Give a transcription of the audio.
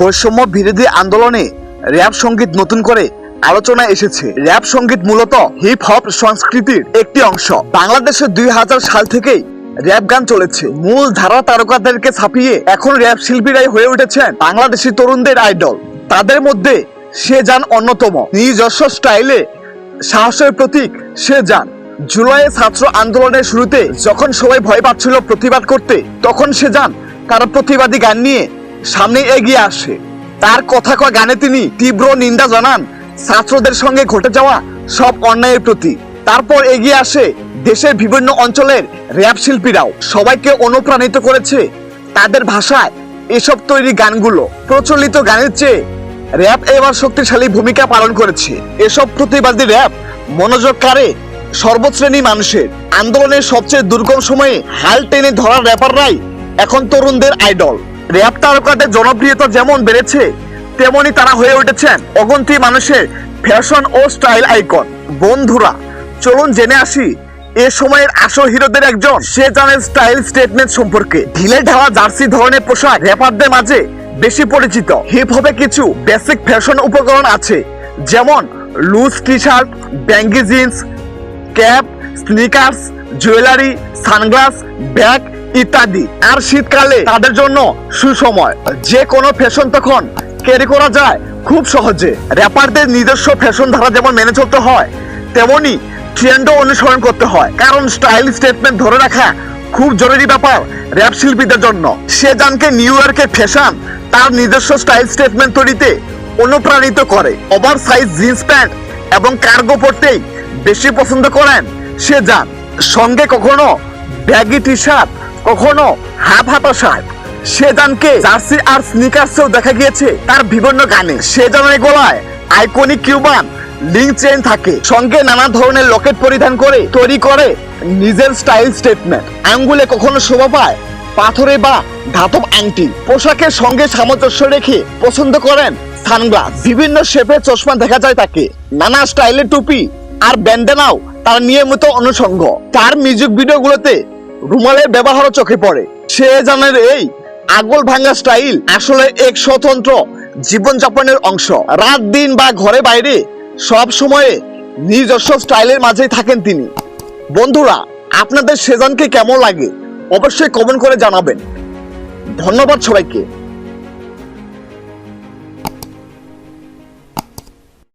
বৈষম্য বিরোধী আন্দোলনে র্যাপ সংগীত নতুন করে আলোচনা এসেছে। র্যাপ সংগীত মূলত হিপ হপ সংস্কৃতির একটি অংশ। বাংলাদেশে দুই হাজার সাল থেকেই র্যাপ গান চলেছে। মূল ধারা তারকাদেরকে ছাপিয়ে এখন র্যাপ শিল্পীরাই হয়ে উঠেছেন বাংলাদেশি তরুণদের আইডল। তাদের মধ্যে সে যান অন্যতম। নিজস্ব স্টাইলে সাহসের প্রতীক সে যান। জুলাইয়ে ছাত্র আন্দোলনের শুরুতে যখন সবাই ভয় পাচ্ছিল প্রতিবাদ করতে, তখন সে যান তার প্রতিবাদী গান নিয়ে সামনে এগিয়ে আসে। তার কথা কয় গানে তিনি তীব্র নিন্দা জানান। ছাত্রদের সঙ্গে ঘটে যাওয়া সব অন্যায়ের প্রতি। তারপর এগিয়ে আসে দেশের বিভিন্ন অঞ্চলের র্যাপ শিল্পীরাও। সবাইকে অনুপ্রাণিত করেছে তাদের ভাষায় এসব তৈরি গানগুলো। প্রচলিত গানের চেয়ে র্যাপ এবার শক্তিশালী ভূমিকা পালন করেছে। এসব প্রতিবাদী র্যাপ মনোযোগ কারে সর্বশ্রেণী মানুষের। আন্দোলনের সবচেয়ে দুর্গম সময়ে হাল টেনে ধরা র্যাপাররাই এখন তরুণদের আইডল। র্যাপ তারকাদের জনপ্রিয়তা যেমন বেড়েছে, তেমনি তারা হয়ে উঠেছেন অগন্তি মানুষের ফ্যাশন ও স্টাইল আইকন। বন্ধুরা, চলুন জেনে আসি, এ সময়ের আসল হিরোদের একজন। সে জানে স্টাইল স্টেটমেন্ট সম্পর্কে। ঢিলে ঢালা জার্সি ধরনের পোশাক র্যাপারদের মাঝে বেশি পরিচিত। হিপ হপে কিছু বেসিক ফ্যাশন উপকরণ আছে, যেমন loose T shirt ব্যাঙ্গি jeans, cap, sneakers, jewellery, sunglass, bag ইত্যাদি। আর শীতকালে তাদের জন্য সুসময়। যে কোনো ফ্যাশন তখন ক্যারি করা যায় খুব সহজে। র্যাপারদের নিজস্ব ফ্যাশন ধারা যেমন মেনে চলতে হয়, তেমনি ট্রেন্ডও অনুসরণ করতে হয়। কারণ স্টাইল স্টেটমেন্ট ধরে রাখা খুব জরুরি ব্যাপার র্যাপ শিল্পীদের জন্য। সে জানকে নিউ ইয়র্কের ফ্যাশন তার নিজস্ব স্টাইল স্টেটমেন্ট তৈরিতে অনুপ্রাণিত করে। ওভার সাইজ জিন্স প্যান্ট এবং কার্গো পরতেই বেশি পছন্দ করেন সে যান সঙ্গে কখনো ব্যাগি টি শার্ট কখনো? হাফ হাতা শার্ট সেজানকে জার্সি আর স্নিকার্সেও দেখা গিয়েছে তার বিভিন্ন গানে। সেজানের গলায় আইকনিক কিউবান লিঙ্ক চেন থাকে। সঙ্গে নানা ধরনের লকেট পরিধান করে তৈরি করে নিজের স্টাইল স্টেটমেন্ট। আঙ্গুলে কখনো শোভা পায় পাথরে বা ধাতব আংটি। পোশাকের সঙ্গে সামঞ্জস্য রেখে পছন্দ করেন সানগ্লাস। বিভিন্ন শেপের চশমা দেখা যায় তাকে। নানা স্টাইলের টুপি আর ব্যান্ডেনাও তার নিয়মিত অনুষঙ্গ। তার মিউজিক ভিডিওগুলোতে রুমালের ব্যবহারও চোখে পড়ে। সে জানের এই আগল ভাঙা স্টাইল আসলে এক স্বতন্ত্র জীবনযাপনের অংশ। রাত দিন বা ঘরে বাইরে সব সময়ে নিজস্ব স্টাইলের মাঝেই থাকেন তিনি। বন্ধুরা, আপনাদের সেজানকে কেমন লাগে অবশ্যই কমেন্ট করে জানাবেন। ধন্যবাদ সবাইকে।